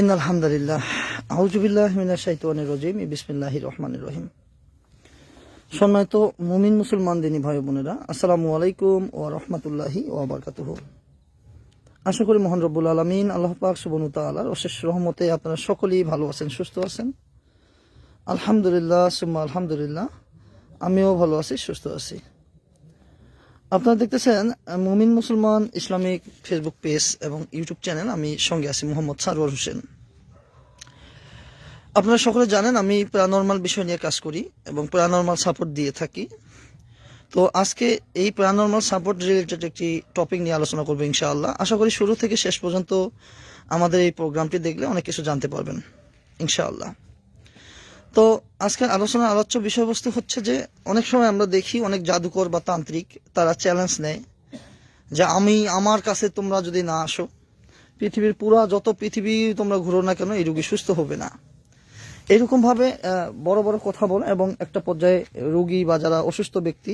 In আলহামদুলিল্লাহ আউজুবিল্লাহ মিনা শাইতানির রজিম বিসমিল্লাহ রহমানির রহিম। সম্মানিত মুমিন মুসলমান দিনী ভাই বোনেরা, আসসালামু আলাইকুম ও রহমতুল্লাহি ও বারকাতুহ। আশা করি মোহন রব্বুল আলমিন, আল্লাহ পাক সুবনু তালার অশেষ রহমতে আপনারা সকলেই ভালো আছেন, সুস্থ আছেন। আলহামদুলিল্লাহ, সুম্মা আলহামদুলিল্লাহ, আমিও ভালো আছি, সুস্থ আছি। আপনারা দেখতেছেন মুমিন মুসলমান, ইসলামিক ফেসবুক পেজ এবং ইউটিউব চ্যানেল আমি সঙ্গে আছি মোহাম্মদ সারোয়ার হোসেন। আপনারা সকলে জানেন, আমি প্যারানর্মাল বিষয় নিয়ে কাজ করি এবং প্যারানর্মাল সাপোর্ট দিয়ে থাকি। তো আজকে এই প্যারানর্মাল সাপোর্ট রিলেটেড একটি টপিক নিয়ে আলোচনা করব ইনশাআল্লাহ। আশা করি শুরু থেকে শেষ পর্যন্ত আমাদের এই প্রোগ্রামটি দেখলে অনেক কিছু জানতে পারবেন, ইনশাআল্লাহ। তো আজকের আলোচনার আলোচ্য বিষয়বস্তু হচ্ছে যে, অনেক সময় আমরা দেখি অনেক জাদুকর বা তান্ত্রিক তারা চ্যালেঞ্জ নেয় যে, আমি, আমার কাছে তোমরা যদি না আসো, পৃথিবীর পুরা যত পৃথিবী তোমরা ঘুরো না কেন, এই রোগী সুস্থ হবে না। এরকমভাবে বড় বড় কথা বলে এবং একটা পর্যায়ে রুগী বা যারা অসুস্থ ব্যক্তি,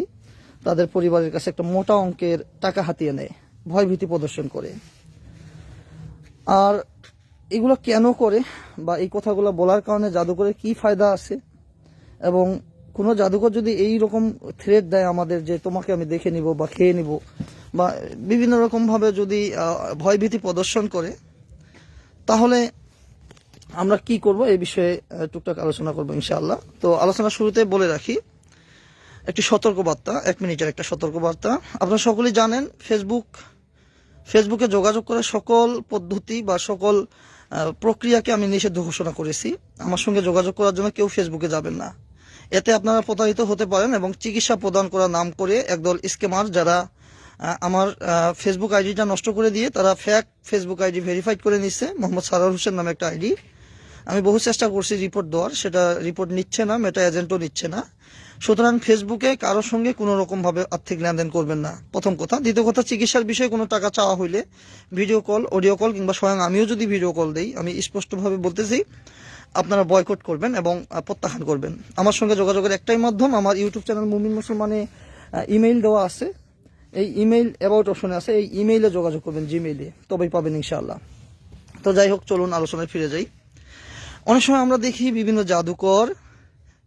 তাদের পরিবারের কাছে একটা মোটা অঙ্কের টাকা হাতিয়ে নেয়, ভয়ভীতি প্রদর্শন করে। আর এগুলো কেন করে বা এই কথাগুলো বলার কারণে জাদুকরের কি ফায়দা আছে? এবং কোনো জাদুকর যদি এই রকম থ্রেড দেয় আমাদের যে তোমাকে আমি দেখে নিব বা খেয়ে নিব বা বিভিন্ন রকমভাবে যদি ভয়ভীতি প্রদর্শন করে, তাহলে আমরা কি করব? এই বিষয়ে টুকটাক আলোচনা করব ইনশাআল্লাহ। তো আলোচনা শুরুতে বলে রাখি, একটি সতর্কবার্তা, এক মিনিটের একটা সতর্কবার্তা। আপনারা সকলেই জানেন ফেসবুক ফেসবুকে যোগাযোগ করার সকল পদ্ধতি বা সকল প্রক্রিয়াকে আমি নিষিদ্ধ ঘোষণা করেছি। আমার সঙ্গে যোগাযোগ করার জন্য কেউ ফেসবুকে যাবেন না। এতে আপনারা প্রতারিত হতে পারেন এবং চিকিৎসা প্রদান করার নাম করে একদল স্কেমার যারা আমার ফেসবুক আইডিটা নষ্ট করে দিয়ে তারা ফ্যাক ফেসবুক আইডি ভেরিফাইড করে নিচ্ছে মোহাম্মদ সারার হোসেন নামে একটা আইডি। আমি বহু চেষ্টা করছি রিপোর্ট দেওয়ার, সেটা রিপোর্ট নিচ্ছে না, মেটা এজেন্টও নিচ্ছে না। সুতরাং ফেসবুকে কারোর সঙ্গে কোনো রকম ভাবে আর্থিক লেনদেন করবেন না। প্রথম কথা। দ্বিতীয় কথা, চিকিৎসার বিষয়ে কোনো টাকা চাওয়া হইলে ভিডিও কল, অডিও কল কিংবা স্বয়ং আমিও যদি ভিডিও কল দেই, আমি স্পষ্টভাবে বলতেছি, আপনারা বয়কট করবেন এবং প্রত্যাখ্যান করবেন। আমার সঙ্গে যোগাযোগের একটাই মাধ্যম, আমার ইউটিউব চ্যানেল মুমিন মুসলমানে ইমেইল দেওয়া আছে। এই ইমেইল অ্যাবাউট অপশনে আছে, এই ইমেইলে যোগাযোগ করবেন জিমেইলে, তবেই পাবেন ইনশাআল্লাহ। তো যাই হোক, চলুন আলোচনায় ফিরে যাই। অনেক সময় আমরা দেখি বিভিন্ন জাদুকর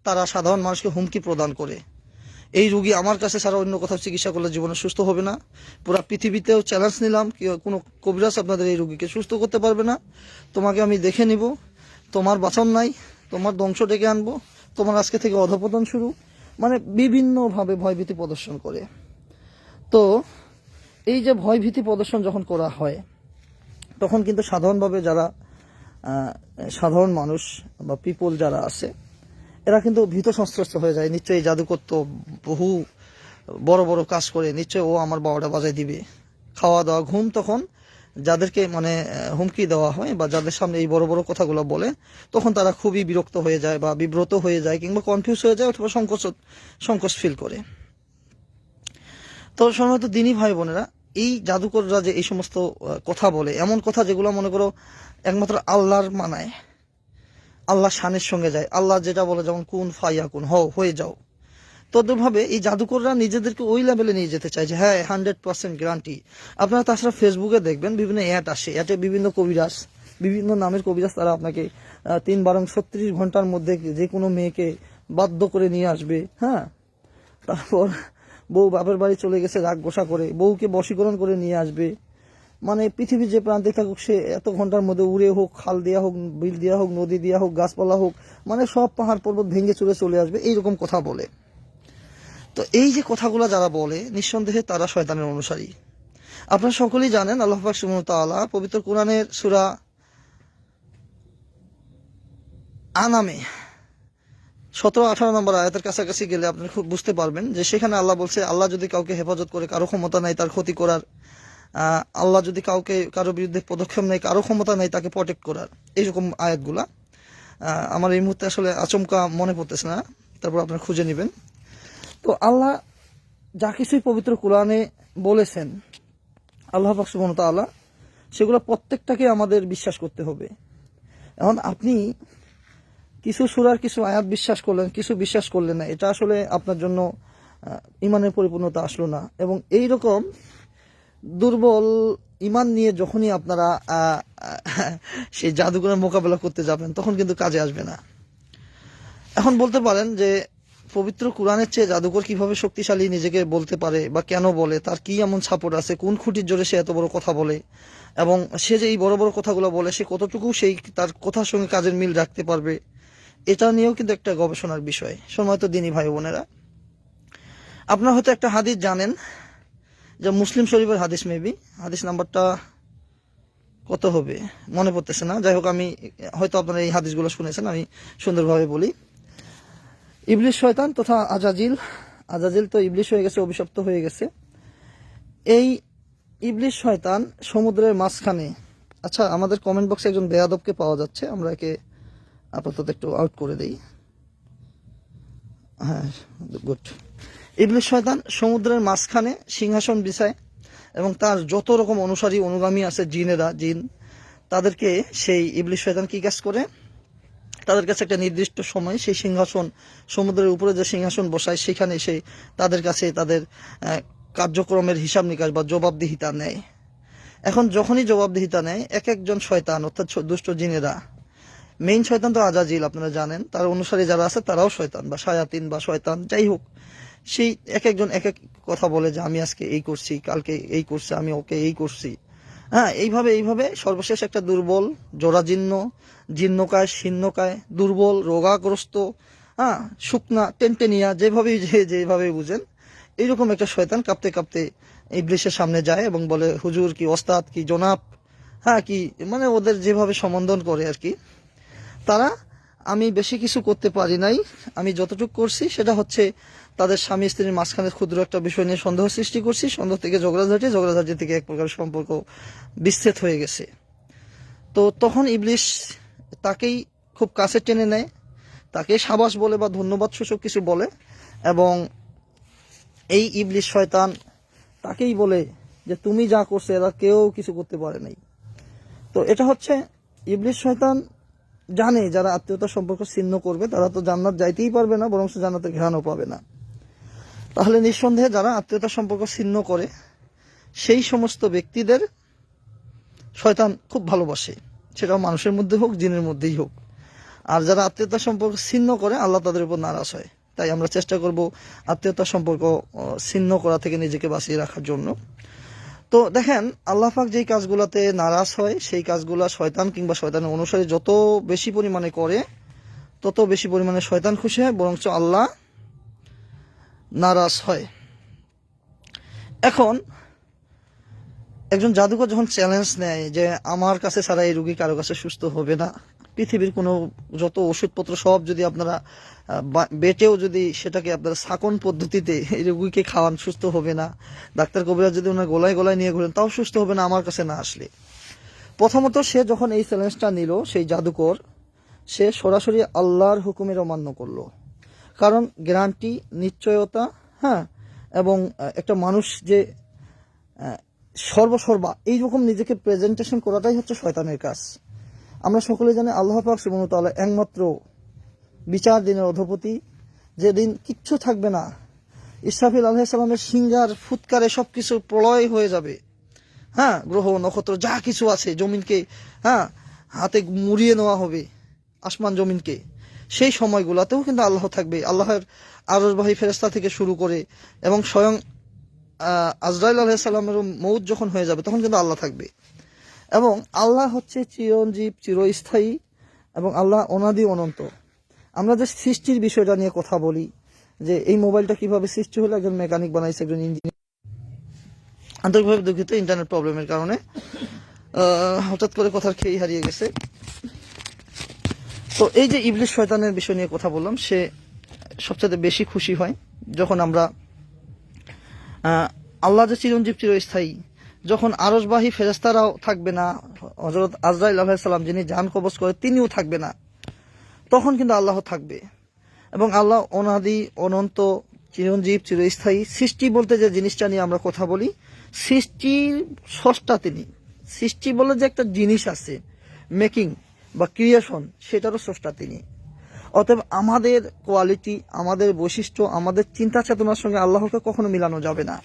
তারা সাধারণ মানুষকে হুমকি প্রদান করে। এই রুগী আমার কাছে ছাড়া অন্য কোথাও চিকিৎসা করলে জীবনে সুস্থ হবে না। পুরো পৃথিবীতেও চ্যালেঞ্জ নিলাম কোনো কবিরাজ আপনাদের এই রুগীকে সুস্থ করতে পারবে না। তোমাকে আমি দেখে নিব। তোমার বাঁচন নাই, তোমার ধ্বংস ডেকে আনব। তোমার আজকে থেকে অধপতন শুরু। মানে বিভিন্নভাবে ভয়ভীতি প্রদর্শন করে। তো এই যে ভয়ভীতি প্রদর্শন যখন করা হয়, তখন কিন্তু সাধারণভাবে যারা সাধারণ মানুষ বা পিপল যারা আছে এরা কিন্তু ভীত সংস্ত্রস্ত হয়ে যায়। নিশ্চয়ই এই জাদুকর তো বহু বড় বড় কাজ করে। নিশ্চয়ই ও আমার বাবাটা বাজায় দিবে। খাওয়া দাওয়া ঘুম তখন যাদেরকে মানে হুমকি দেওয়া হয় বা যাদের সামনে এই বড় বড় কথাগুলো বলে, তখন তারা খুবই বিরক্ত হয়ে যায় বা বিব্রত হয়ে যায় কিংবা কনফিউজ হয়ে যায় অথবা সংকোচ সংকোচ ফিল করে। তো সম্ভবত দিনী ভাই বোনেরা, এই জাদুকররা যে এই সমস্ত কথা বলে, এমন কথা যেগুলো মনে করো একমাত্র আল্লাহর মানায়। আল্লাহ শানের সঙ্গে যায়। আল্লাহ যেটা বলে যেমন, কুন ফাইয়া কুন হও, হয়ে যাও। তদ্রুপভাবে এই জাদুকররা নিজেদেরকে ওই লেভেলে নিয়ে যেতে চায় যে হ্যাঁ হান্ড্রেড পার্সেন্ট গ্যারান্টি আপনারা তাছাড়া ফেসবুকে দেখবেন বিভিন্ন অ্যাড আসে। অ্যাডে বিভিন্ন কবিরাজ, বিভিন্ন নামের কবিরাজ তারা আপনাকে তিন বারং ছত্রিশ ঘণ্টার মধ্যে যে কোনো মেয়েকে বাধ্য করে নিয়ে আসবে। হ্যাঁ? তারপর বউ বাপের বাড়ি চলে গেছে, রাগ গোসা করে। বউকে বশীকরণ করে নিয়ে আসবে। মানে পৃথিবীর যে প্রান্তে থাকুক, সে এত ঘণ্টার মধ্যে উড়ে হোক, খাল দেওয়া হোক, বিল দেওয়া হোক, নদী দেওয়া হোক, গাছপালা হোক মানে সব পাহাড় পর্বত ভেঙে চলে চলে আসবে, এইরকম কথা বলে। তো এই যে কথাগুলো যারা বলে, নিঃসন্দেহে তারা শয়তানের অনুসারী। আপনারা সকলেই জানেন, আল্লাহ পাক সুবহানাহু পবিত্র কোরআনের সূরা আনামে, সতেরো আঠারো নম্বর আয়াতের কাছাকাছি গেলে আপনি খুব বুঝতে পারবেন যে সেখানে আল্লাহ বলছে, আল্লাহ যদি কাউকে হেফাজত করে, কারও ক্ষমতা নাই, তার ক্ষতি করার আল্লাহ যদি কাউকে কারও বিরুদ্ধে পদক্ষেপ নেয়, কারও ক্ষমতা নাই তাকে প্রটেক্ট করার। এইরকম আয়াতগুলা। আমার এই মুহূর্তে আসলে আচমকা মনে পড়তেছে না। তারপর আপনারা খুঁজে নেবেন। তো আল্লাহ যা কিছুই পবিত্র কোরআনে বলেছেন, আল্লাহ পাক সুবহানাহু ওয়া তাআলা, সেগুলো প্রত্যেকটাকে আমাদের বিশ্বাস করতে হবে। এখন আপনি কিছু সুরার কিছু আয়াত বিশ্বাস করলেন, কিছু বিশ্বাস করলেন না, এটা আসলে আপনার জন্য ইমানের পরিপূর্ণতা আসলো না। এবং এই রকম দুর্বল ইমান নিয়ে যখনই আপনারা সেই জাদুঘরের মোকাবেলা করতে যাবেন, তখন কিন্তু কাজে আসবে না। এখন বলতে পারেন যে, পবিত্র কোরআনের চেয়ে জাদুকর কীভাবে শক্তিশালী নিজেকে বলতে পারে বা কেন বলে, তার কি এমন সাপোর্ট আছে, কোন খুঁটির জোরে সে এত বড় কথা বলে, এবং সে যে এই বড় বড় কথাগুলো বলে, সে কতটুকু সেই তার কথার সঙ্গে কাজের মিল রাখতে পারবে, এটা নিয়েও কিন্তু একটা গবেষণার বিষয়। সময় তো দিনী ভাই বোনেরা, আপনারা হয়তো একটা হাদিস জানেন যে মুসলিম শরীফের হাদিস মেবি হাদিস নাম্বারটা কত হবে? মনে পড়তেছে না। যাই হোক, আমি হয়তো আপনারা এই হাদিসগুলো শুনেছেন, আমি সুন্দরভাবে বলি। ইবলিশ শয়তান তথা আজাজিল আজাজিল তো ইবলিশ হয়ে গেছে, অভিশপ্ত হয়ে গেছে। এই ইবলিশ শয়তান সমুদ্রের মাঝখানে আচ্ছা আমাদের কমেন্ট বক্সে একজন বেয়াদবকে পাওয়া যাচ্ছে, আমরা একে আপাতত একটু আউট করে দেই। হ্যাঁ গুড ইবলিশ শয়তান সমুদ্রের মাঝখানে সিংহাসন বিছায় এবং তার যত রকম অনুসারী অনুগামী আছে, জিনেরা, জিন, তাদেরকে সেই ইবলিশ শয়তান কি কাজ করে? তাদের কাছে একটা নির্দিষ্ট সময় সেই সিংহাসন, সমুদ্রের উপরে যে সিংহাসন বসায়, সেখানে সেই তাদের কাছে তাদের কার্যক্রমের হিসাব নিকাশ বা জবাবদিহিতা নেয়। এখন যখনই জবাবদিহিতা নেয়, এক একজন শয়তান, অর্থাৎ দুষ্ট জিনেরা। মেইন শয়তান তো আজাজিল, আপনারা জানেন। তার অনুসারী যারা আছে, তারাও শয়তান বা শায়াতিন বা শয়তান, যাই হোক। সেই এক একজন এক এক কথা বলে যে, আমি আজকে এই করছি, কালকে এই করছি, আমি ওকে এই করছি। হ্যাঁ এইভাবে এইভাবে সর্বশেষ একটা দুর্বল, জরাজীর্ণ, জীর্ণকায়, শীর্ণকায়, দুর্বল, রোগাগ্রস্ত হ্যাঁ শুকনা, টেনটেনিয়া, যেভাবেই যে যেভাবে বুঝেন, এইরকম একটা শয়তান কাঁপতে কাঁপতে এই ইবলিশের সামনে যায় এবং বলে, হুজুর কি ওস্তাদ, কি জনাব হ্যাঁ কি মানে ওদের যেভাবে সম্বন্ধন করে আর কি, তারা, আমি বেশি কিছু করতে পারি নাই, আমি যতটুকু করছি, সেটা হচ্ছে তাদের স্বামী স্ত্রীর মাঝখানে ক্ষুদ্র একটা বিষয় নিয়ে সন্দেহ সৃষ্টি করছি। সন্দেহ থেকে ঝগড়াঝাটি ঝগড়াঝাটি থেকে এক প্রকার সম্পর্ক বিচ্ছেদ হয়ে গেছে। তো তখন ইবলিশ তাকেই খুব কাছে টেনে নেয় তাকে সাবাস বলে বা ধন্যবাদ সূচক কিছু বলে এবং এই ইবলিশ শয়তান তাকেই বলে যে, তুমি যা করছ, এরা কেউ কিছু করতে পারে নাই। তো এটা হচ্ছে, ইবলিশ শয়তান জানে যারা আত্মীয়তার সম্পর্ক ছিন্ন করবে, তারা তো জান্নাত যাইতেই পারবে না বরং সে জান্নাতের ঘ্রাণও পাবে না। তাহলে নিঃসন্দেহে যারা আত্মীয়তা সম্পর্ক ছিন্ন করে, সেই সমস্ত ব্যক্তিদের শয়তান খুব ভালোবাসে। সেটাও মানুষের মধ্যে হোক, জিনের মধ্যেই হোক। আর যারা আত্মীয়তা সম্পর্ক ছিন্ন করে, আল্লাহ তাদের উপর নারাজ হয়। তাই আমরা চেষ্টা করব আত্মীয়তার সম্পর্ক ছিন্ন করা থেকে নিজেকে বাঁচিয়ে রাখার জন্য। তো দেখেন, আল্লাহ পাক যেই কাজগুলোতে নারাজ হয়, সেই কাজগুলো শয়তান কিংবা শয়তানের অনুসারে যত বেশি পরিমাণে করে, তত বেশি পরিমাণে শয়তান খুশি হয়, বরঞ্চ আল্লাহ নারাজ হয়। এখন একজন জাদুকর যখন চ্যালেঞ্জ নেয় যে আমার কাছে ছাড়া এই রুগী কারও কাছে সুস্থ হবে না, পৃথিবীর কোনো যত ওষুধপত্র সব যদি আপনারা বেটেও যদি সেটাকে আপনারা সাকন পদ্ধতিতে এই রুগীকে খাওয়ান, সুস্থ হবে না। ডাক্তার কবিরাজ যদি ওনার গলায় গলায় নিয়ে ঘুরেন, তাও সুস্থ হবে না, আমার কাছে না আসলে। প্রথমত সে যখন এই চ্যালেঞ্জটা নিল, সেই জাদুকর, সে সরাসরি আল্লাহর হুকুমের অমান্য করল। কারণ গ্যারান্টি, নিশ্চয়তা হ্যাঁ এবং একটা মানুষ যে সর্বসর্বা, এইরকম নিজেকে প্রেজেন্টেশন করাটাই হচ্ছে শয়তানের কাজ। আমরা সকলে জানি আল্লাহ পাক সুবহানাহু একমাত্র বিচার দিনের অধপতি, যেদিন কিচ্ছু থাকবে না। ইসরাফিল আলহামের সিঙ্গার ফুৎকারে সবকিছু প্রলয় হয়ে যাবে। হ্যাঁ গ্রহ, নক্ষত্র, যা কিছু আছে জমিনকে হ্যাঁ হাতে মুড়িয়ে নেওয়া হবে, আসমান জমিনকে। সেই সময়গুলোতেও কিন্তু আল্লাহ থাকবে। আল্লাহর আরসবাহী ফেরেস্তা থেকে শুরু করে এবং স্বয়ং আজরাইল আলাইসাল্লামের মৌত যখন হয়ে যাবে, তখন কিন্তু আল্লাহ থাকবে। এবং আল্লাহ হচ্ছে চিরঞ্জীব, চিরস্থায়ী এবং আল্লাহ অনাদি অনন্ত। আমরা যে সৃষ্টির বিষয়টা নিয়ে কথা বলি, যে এই মোবাইলটা কীভাবে সৃষ্টি হলো, একজন মেকানিক বানাইছে, একজন ইঞ্জিনিয়ার। আন্তরিকভাবে দুঃখিত, ইন্টারনেট প্রবলেমের কারণে হঠাৎ করে কথার খেয়ে হারিয়ে গেছে। তো এই যে ইবলিশ শয়তানের বিষয় নিয়ে কথা বললাম, সে সবচেয়ে বেশি খুশি হয় যখন আমরা আল্লাহ যে চিরঞ্জীব চিরস্থায়ী, যখন আরসবাহী ফেরেস্তারাও থাকবে না হজরত আজরাইল আলাহিসাল্লাম যিনি জান কবজ করে তিনিও থাকবে না, তখন কিন্তু আল্লাহ থাকবে। এবং আল্লাহ অনাদি, অনন্ত, চিরঞ্জীব চিরস্থায়ী, সৃষ্টি বলতে যে জিনিসটা নিয়ে আমরা কথা বলি, সৃষ্টির স্রষ্টা তিনি। সৃষ্টি বলে যে একটা জিনিস আছে মেকিং বা ক্রিয়েশন সেটারও স্রষ্টা তিনি। অতএব আমাদের কোয়ালিটি আমাদের বৈশিষ্ট্য, আমাদের চিন্তা চেতনার সঙ্গে আল্লাহকে কখনো মিলানো যাবে না।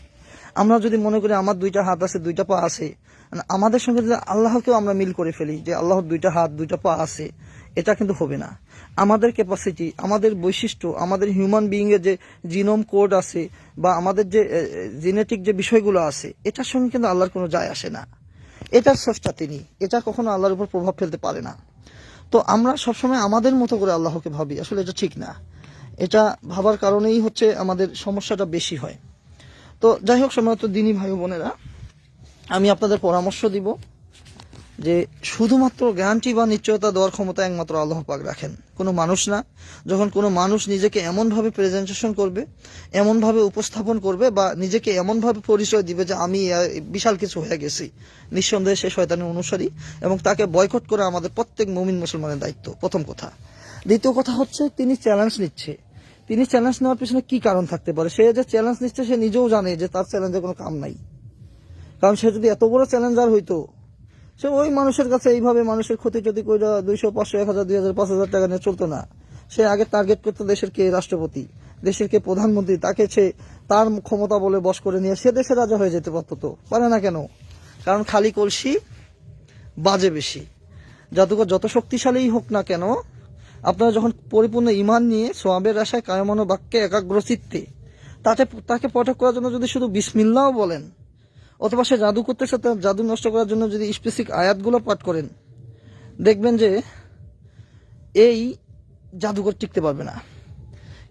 আমরা যদি মনে করি আমার দুইটা হাত আছে, দুইটা পা আছে মানে আমাদের সঙ্গে যদি আল্লাহকেও আমরা মিল করে ফেলি যে আল্লাহর দুইটা হাত, দুইটা পা আছে, এটা কিন্তু হবে না। আমাদের ক্যাপাসিটি আমাদের বৈশিষ্ট্য, আমাদের হিউম্যান বিইং এর যে জিনোম কোড আছে বা আমাদের যে জেনেটিক যে বিষয়গুলো আছে, এটার সঙ্গে কিন্তু আল্লাহর কোনো যায় আসে না। এটার স্রষ্টা তিনি, এটা কখনো আল্লাহর উপর প্রভাব ফেলতে পারে না। তো আমরা সবসময় আমাদের মতো করে আল্লাহকে ভাবি। আসলে এটা ঠিক না। এটা ভাবার কারণেই হচ্ছে আমাদের সমস্যাটা বেশি হয়। তো যাই হোক সময় তো দিনী ভাই বোনেরা, আমি আপনাদের পরামর্শ দিব। যে শুধুমাত্র গ্যারান্টি বা নিশ্চয়তা দেওয়ার ক্ষমতা একমাত্র আল্লাহ পাক রাখেন। কোনো মানুষ না, যখন কোনো মানুষ নিজেকে এমনভাবে প্রেজেন্টেশন করবে, এমনভাবে উপস্থাপন করবে বা নিজেকে এমনভাবে পরিচয় দিবে যে আমি বিশাল কিছু হয়ে গেছি। নিঃসন্দেহে সে শয়তানের অনুসারী এবং তাকে বয়কট করা আমাদের প্রত্যেক মুমিন মুসলমানের দায়িত্ব। প্রথম কথা। দ্বিতীয় কথা হচ্ছে, তিনি চ্যালেঞ্জ নিচ্ছে। তিনি চ্যালেঞ্জ নেওয়ার পিছনে কি কারণ থাকতে পারে? সে যে চ্যালেঞ্জ নিচ্ছে, সে নিজেও জানে যে তার চ্যালেঞ্জের কোনো কাম নাই। কারণ সে যদি এত বড় চ্যালেঞ্জার হইতো সে ওই মানুষের কাছে এইভাবে মানুষের ক্ষতি যদি কইরা দুইশো, পাঁচশো, এক হাজার, দুই হাজার, পাঁচ হাজার টাকা নিয়ে চলতো না। সে আগে টার্গেট করতো দেশের কে রাষ্ট্রপতি, দেশের কে প্রধানমন্ত্রী, তাকে সে তার ক্ষমতা বলে বশ করে নিয়ে সে দেশের রাজা হয়ে যেতে পারতো তো। পারে না কেন? কারণ খালি কলসি বাজে বেশি। জাদুকর যত শক্তিশালীই হোক না কেন, আপনারা যখন পরিপূর্ণ ইমান নিয়ে সোয়াবের আশায় কায়মানো বাক্যে একাগ্র চিত্তে তাতে তাকে পটক করার জন্য যদি শুধু বিসমিল্লাও বলেন অথবা সে জাদু করতেছে তার জাদু নষ্ট করার জন্য যদি স্পেসিফিক আয়াতগুলো পাঠ করেন, দেখবেন যে এই জাদুকর টিকতে পারবে না।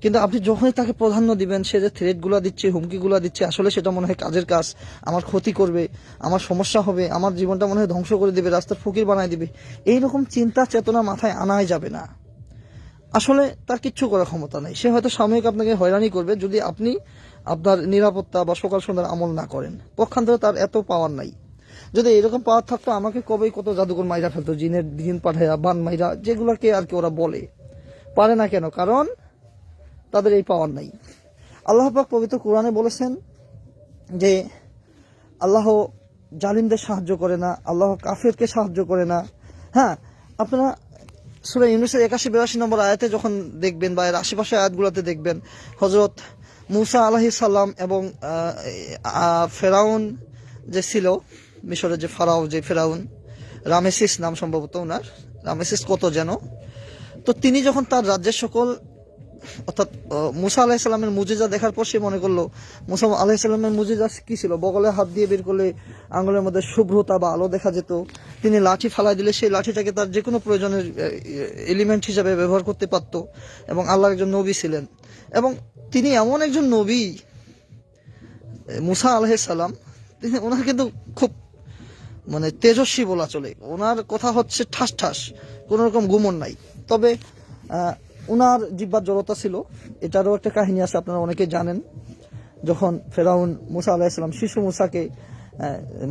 কিন্তু আপনি যখনই তাকে প্রাধান্য দিবেন, সে যে থ্রেটগুলো দিচ্ছে হুমকিগুলো দিচ্ছে, আসলে সেটা মনে হয় কাজের কাজ, আমার ক্ষতি করবে, আমার সমস্যা হবে, আমার জীবনটা মনে হয় ধ্বংস করে দিবে, রাস্তার ফকির বানায় দিবে, এইরকম চিন্তা চেতনা মাথায় আনাই যাবে না। আসলে তার কিচ্ছু করার ক্ষমতা নেই। সে হয়তো সাময়িক আপনাকে হয়রানি করবে। যদি আপনি আপনার নিরাপত্তা বা সকাল সন্ধ্যার আমল না করেন। পক্ষান্তরে তার এত পাওয়ার নাই। যদি এরকম পাওয়ার থাকতো, আমাকে কবেই কত জাদুকর মাইরা ফেলতো, জিনের দিন পাঠাইয়া বান মাইরা, যেগুলোকে আর কি ওরা বলে। পারে না কেন? কারণ তাদের এই পাওয়ার নাই। আল্লাহ পাক পবিত্র কোরআনে বলেছেন যে, আল্লাহ জালিমদের সাহায্য করে না, আল্লাহ কাফেরকে সাহায্য করে না। হ্যাঁ আপনারা সুরা ইউনুসের একাশি, বিরাশি নম্বর আয়াতে যখন দেখবেন বা এর আশেপাশে আয়াতগুলোতে দেখবেন হজরত মুসা আলহি সাল্লাম এবং ফেরাউন যে ছিল, মিশরের যে ফারাও, যে ফেরাউন, রামেসিস নাম সম্ভবত ওনার রামেসিস কত যেন, তো তিনি যখন তার রাজ্যের সকল অর্থাৎ মুসা আলাহিসাল্লামের মুজিজা দেখার পর সে মনে করল, মুসা আলাহিসাল্লামের মুজিজা কি ছিল? বগলে হাত দিয়ে বের করলে আঙুলের মধ্যে শুভ্রতা বা আলো দেখা যেত। তিনি লাঠি ফালাই দিলে সেই লাঠিটাকে তার যে কোনো প্রয়োজনের এলিমেন্ট হিসাবে ব্যবহার করতে পারত এবং আল্লাহর একজন নবী ছিলেন। এবং তিনি এমন একজন নবী, মুসা আলাহিসাল্লাম তিনি ওনার কিন্তু খুব মানে তেজস্বী বলা চলে। ওনার কথা হচ্ছে ঠাস ঠাস, কোনো রকম গুমন নাই। তবে ওনার জিব্বার জড়তা ছিল। এটারও একটা কাহিনী আছে, আপনারা অনেকে জানেন। যখন ফেরাউন মুসা আলাহিসাল্লাম শিশু মুসাকে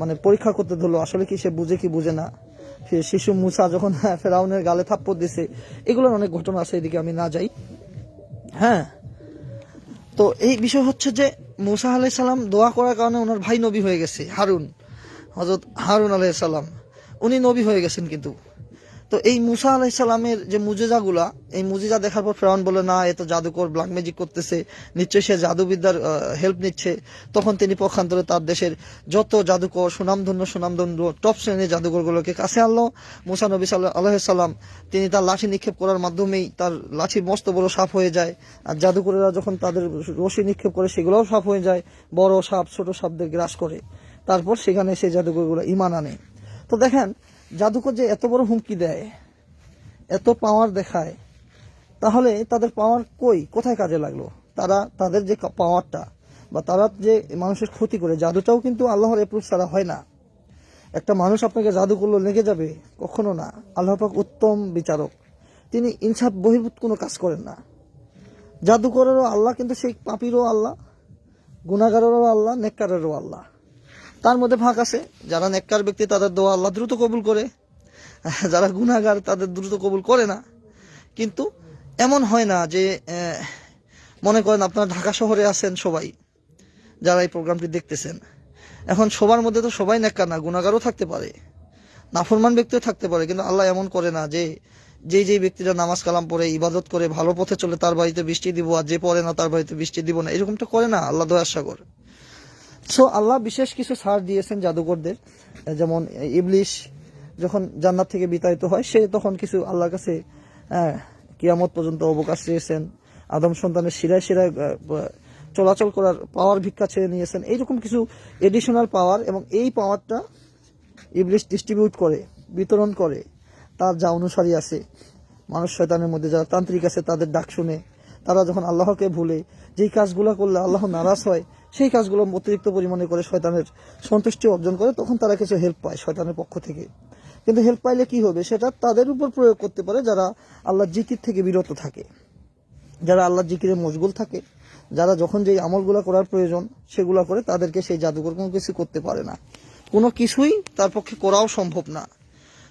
মানে পরীক্ষা করতে ধরলো, আসলে কি সে বুঝে কি বুঝে না? শিশু মুসা যখন ফেরাউনের গালে থাপ্পড় দিছে, এগুলোর অনেক ঘটনা আছে, এদিকে আমি না যাই। হ্যাঁ তো এই বিষয় হচ্ছে যে মুসা আলাইসাল্লাম দোয়া করার কারণে ওনার ভাই নবী হয়ে গেছে, হারুন হজরত হারুন আলাইসাল্লাম উনি নবী হয়ে গেছেন কিন্তু। তো এই মুসা আলাইসাল্লামের যে মুজিজাগুলা, এই মুজিজা দেখার পর ফেরাউন বলে না, এ তো জাদুকর ব্ল্যাক ম্যাজিক করতেছে। নিশ্চয়ই সে জাদুবিদ্যার হেল্প নিচ্ছে। তখন তিনি পক্ষান্তরে তার দেশের যত জাদুকর, সুনামধন্য সুনামধন্য টপ শ্রেণির জাদুকরগুলোকে কাছে আনলো। মুসা নবী আলাইসাল্লাম তিনি তার লাঠি নিক্ষেপ করার মাধ্যমেই তার লাঠি মস্ত বড় সাপ হয়ে যায়। আর জাদুকরেরা যখন তাদের রশি নিক্ষেপ করে, সেগুলোও সাপ হয়ে যায়, বড় সাপ, ছোট সাপদের গ্রাস করে। তারপর সেখানে সেই জাদুকরগুলো ইমান আনে। তো দেখেন জাদুকর যে এত বড় হুমকি দেয়, এত পাওয়ার দেখায়, তাহলে তাদের পাওয়ার কই? কোথায় কাজে লাগল? তারা তাদের যে পাওয়ারটা বা তারা যে মানুষের ক্ষতি করে, জাদুটাও কিন্তু আল্লাহর এপ্রুভ ছাড়া হয় না। একটা মানুষ আপনাকে জাদু করল, লেগে যাবে? কখনো না। আল্লাহ পাক উত্তম বিচারক। তিনি ইনসাফ বহির্ভূত কোনো কাজ করেন না। জাদুকরেরও আল্লাহ, কিন্তু সেই পাপিরও আল্লাহ গুণাগারেরও আল্লাহ, নেককারেরও আল্লাহ। তার মধ্যে ফাঁক আছে। যারা নেককার ব্যক্তি, তাদের দোয়া আল্লাহ দ্রুত কবুল করে। যারা গুণাগার তাদের দ্রুত কবুল করে না। কিন্তু এমন হয় না যে মনে করেন আপনারা ঢাকা শহরে আছেন সবাই, যারা এই প্রোগ্রামটি দেখতেছেন। এখন সবার মধ্যে তো সবাই নেককার না গুণাগারও থাকতে পারে, নাফরমান ব্যক্তিও থাকতে পারে। কিন্তু আল্লাহ এমন করে না যে, যেই যেই ব্যক্তিরা নামাজ কালাম পড়ে, ইবাদত করে, ভালো পথে চলে, তার বাড়িতে বৃষ্টি দিব, আর যে পড়ে না, তার বাড়িতে বৃষ্টি দিব না, এরকমটা করে না, আল্লাহ দয়ার সাগর। সো আল্লাহ বিশেষ কিছু সার দিয়েছেন জাদুকরদের। যেমন, ইবলিশ যখন জান্নাত থেকে বিতাড়িত হয়, সে তখন কিছু আল্লাহর কাছে কিয়ামত পর্যন্ত অবকাশ চেয়েছেন। আদম সন্তানের শিরায় শিরায় চলাচল করার পাওয়ার ভিক্ষা ছেড়ে নিয়েছেন। এইরকম কিছু এডিশনাল পাওয়ার এবং এই পাওয়ারটা ইবলিশ ডিস্ট্রিবিউট করে, বিতরণ করে, তার যা অনুসারী আছে। মানুষ শয়তানের মধ্যে, যারা তান্ত্রিক আছে, তাদের ডাক শুনে, তারা যখন আল্লাহকে ভুলে, যেই কাজগুলো করলে আল্লাহ নারাজ হয় সেই কাজগুলো অতিরিক্ত পরিমাণে করে শয়তানের সন্তুষ্টি অর্জন করে, তখন তারা কিছু হেল্প পায় শয়তানের পক্ষ থেকে। কিন্তু হেল্প পাইলে কি হবে? সেটা তাদের উপর প্রয়োগ করতে পারে যারা আল্লাহ জিকির থেকে বিরত থাকে। যারা আল্লাহ জিকিরে মশগুল থাকে, যারা যখন যেই আমলগুলো করার প্রয়োজন, সেগুলো করে তাদেরকে সেই জাদুকর কোনো কিছু করতে পারে না। কোনো কিছুই তার পক্ষে করাও সম্ভব না।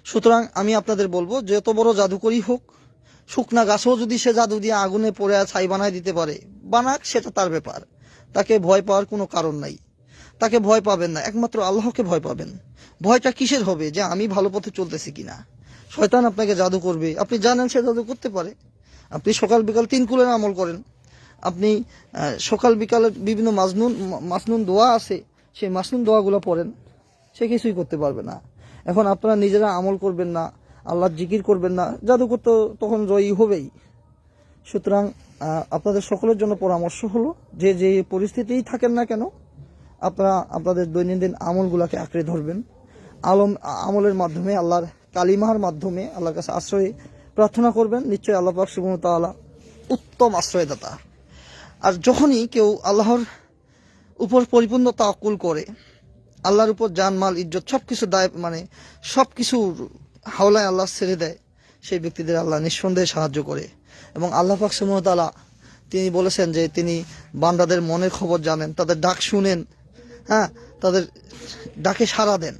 সুতরাং আমি আপনাদের বলব, যত বড় জাদুকরই হোক, শুকনা গাছও যদি সে জাদু দিয়ে আগুনে পড়ে ছাই বানায় দিতে পারে, বানাক সেটা তার ব্যাপার। তাকে ভয় পাওয়ার কোনো কারণ নাই। তাকে ভয় পাবেন না, একমাত্র আল্লাহকে ভয় পাবেন। ভয়টা কিসের হবে যে আমি ভালো পথে চলতেছি কিনা? শয়তান আপনাকে জাদু করবে। আপনি জানেন সে জাদু করতে পারে। আপনি সকাল বিকাল তিন কুলের আমল করেন। আপনি সকাল বিকালের বিভিন্ন মাজনুন মাসনুন দোয়া আছে, সেই মাসনুন দোয়াগুলো পড়েন। সে কিছুই করতে পারবে না। এখন আপনারা নিজেরা আমল করবেন না আল্লাহর জিকির করবেন না। জাদুকর তো তখন জয়ী হবেই। সুতরাং আপনাদের সকলের জন্য পরামর্শ হলো যে যে পরিস্থিতিই থাকেন না কেন, আপনারা আপনাদের দৈনন্দিন আমলগুলোকে আঁকড়ে ধরবেন। আলম, আমলের মাধ্যমে, আল্লাহর কালিমার মাধ্যমে আল্লাহর কাছে আশ্রয় প্রার্থনা করবেন। নিশ্চয়ই আল্লাহ পাক তাআলা উত্তম আশ্রয়দাতা। আর যখনই কেউ আল্লাহর উপর পরিপূর্ণ তাকুল করে, আল্লাহর উপর জানমাল, ইজ্জত সব কিছু দায় মানে সব কিছু হাওলায় আল্লাহ ছেড়ে দেয়, সেই ব্যক্তিদের আল্লাহ নিঃসন্দেহে সাহায্য করে। এবং আল্লাহ পাক সুমতালা তিনি বলেছেন যে তিনি বান্দাদের মনের খবর জানেন, তাদের ডাক শুনেন হ্যাঁ তাদের ডাকে সাড়া দেন।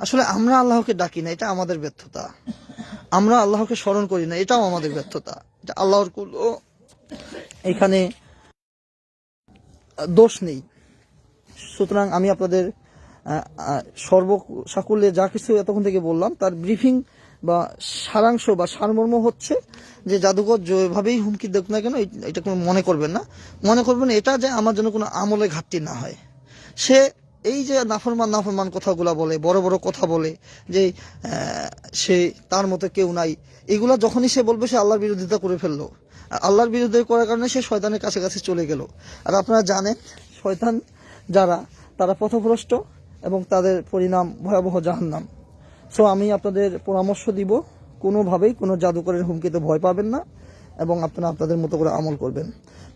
আসলে আমরা আল্লাহকে ডাকি না, এটা আমাদের ব্যর্থতা। আমরা আল্লাহকে স্মরণ করি না, এটাও আমাদের ব্যর্থতা, যে আল্লাহর কোনো এখানে দোষ নেই। সুতরাং আমি আপনাদের সর্ব সাকুল্যে যা কিছু এতক্ষণ থেকে বললাম, তার ব্রিফিং বা সারাংশ বা সারমর্ম হচ্ছে যে জাদুঘর যেভাবেই হুমকি দেখ না কেন এটা কোনো মনে করবেন না। মনে করবেন এটা যে আমার জন্য কোনো আমলে ঘাটতি না হয়। সে এই যে নাফরমান নাফরমান কথাগুলো বলে, বড় বড় কথা বলে, যে সে তার মতো কেউ নাই, এগুলো যখনই সে বলবে সে আল্লাহর বিরোধিতা করে ফেলল। আল্লাহর বিরোধিতা করার কারণে সে শয়তানের কাছে কাছে চলে গেল। আর আপনারা জানেন, শয়তান যারা, তারা পথভ্রষ্ট এবং তাদের পরিণাম ভয়াবহ জাহান্নাম। সো আমি আপনাদের পরামর্শ দিব। কোনোভাবেই কোনো জাদুকরের হুমকিতে ভয় পাবেন না এবং আপনারা আপনাদের মতো করে আমল করবেন।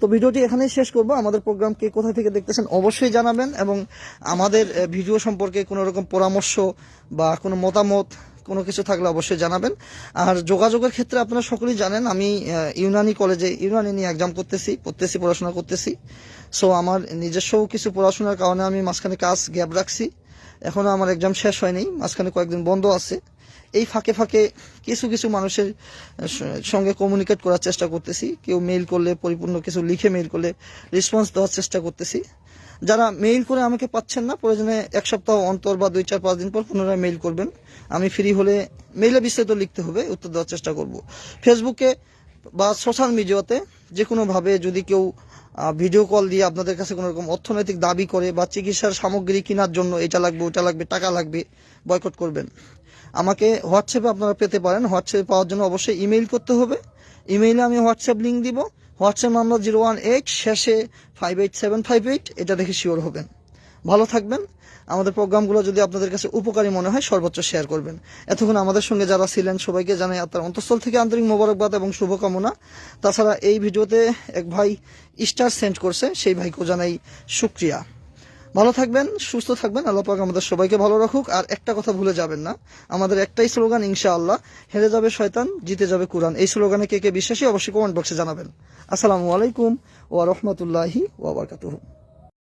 তো ভিডিওটি এখানেই শেষ করব। আমাদের প্রোগ্রাম কে কোথা থেকে দেখতেছেন অবশ্যই জানাবেন এবং আমাদের ভিডিও সম্পর্কে কোনো রকম পরামর্শ বা কোনো মতামত, কোনো কিছু থাকলে অবশ্যই জানাবেন। আর যোগাযোগের ক্ষেত্রে আপনারা সকলেই জানেন, আমি ইউনানি কলেজে ইউনানি নিয়ে এক্সাম করতেছি, পড়তেছি, পড়াশোনা করতেছি। সো আমার নিজস্ব কিছু পড়াশোনার কারণে আমি মাঝখানে কাজ গ্যাপ রাখছি। এখনও আমার এক্সাম শেষ হয়নি, মাঝখানে কয়েকদিন বন্ধ আছে। এই ফাঁকে ফাঁকে কিছু কিছু মানুষের সঙ্গে কমিউনিকেট করার চেষ্টা করতেছি। কেউ মেইল করলে, পরিপূর্ণ কিছু লিখে মেইল করলে রেসপন্স দেওয়ার চেষ্টা করতেছি। যারা মেইল করে আমাকে পাচ্ছেন না, প্রয়োজনে এক সপ্তাহ অন্তর বা দুই চার পাঁচ দিন পর পুনরায় মেইল করবেন। আমি ফ্রি হলে মেইলে বিস্তারিত লিখতে হবে, উত্তর দেওয়ার চেষ্টা করব। ফেসবুকে বা সোশ্যাল মিডিয়াতে যে কোনোভাবে যদি কেউ ভিডিও কল দিয়ে আপনাদের কাছে কোনো রকম অর্থনৈতিক দাবি করে বা চিকিৎসার সামগ্রী কেনার জন্য এটা লাগবে, ওটা লাগবে, টাকা লাগবে বয়কট করবেন। আমাকে হোয়াটসঅ্যাপে আপনারা পেতে পারেন। হোয়াটসঅ্যাপে পাওয়ার জন্য অবশ্যই ইমেইল করতে হবে। ইমেইলে আমি হোয়াটসঅ্যাপ লিঙ্ক দিব। WhatsApp number zero one eight শেষে five eight seven five eight এটা দেখে শিওর হবেন। ভালো থাকবেন। আমাদের প্রোগ্রামগুলো যদি আপনাদের কাছে উপকারী মনে হয়, সর্বোচ্চ শেয়ার করবেন। এতক্ষণ আমাদের সঙ্গে যারা ছিলেন, সবাইকে জানাই আপনার অন্তঃস্থল থেকে আন্তরিক মোবারকবাদ এবং শুভকামনা। তাছাড়া এই ভিডিওতে এক ভাই স্টার সেন্ড করছে, সেই ভাইকেও জানাই শুক্রিয়া। ভালো থাকবেন, সুস্থ থাকবেন, আল্লাহ পাক আমাদের সবাইকে ভালো রাখুক। আর একটা কথা ভুলে যাবেন না, আমাদের একটাই স্লোগান, ইনশাআল্লাহ, হেরে যাবে শয়তান, জিতে যাবে কোরআন। এই স্লোগানে কে কে বিশ্বাসী, অবশ্যই কমেন্ট বক্সে জানাবেন। আসসালামু আলাইকুম ওয়া রাহমাতুল্লাহি ওয়া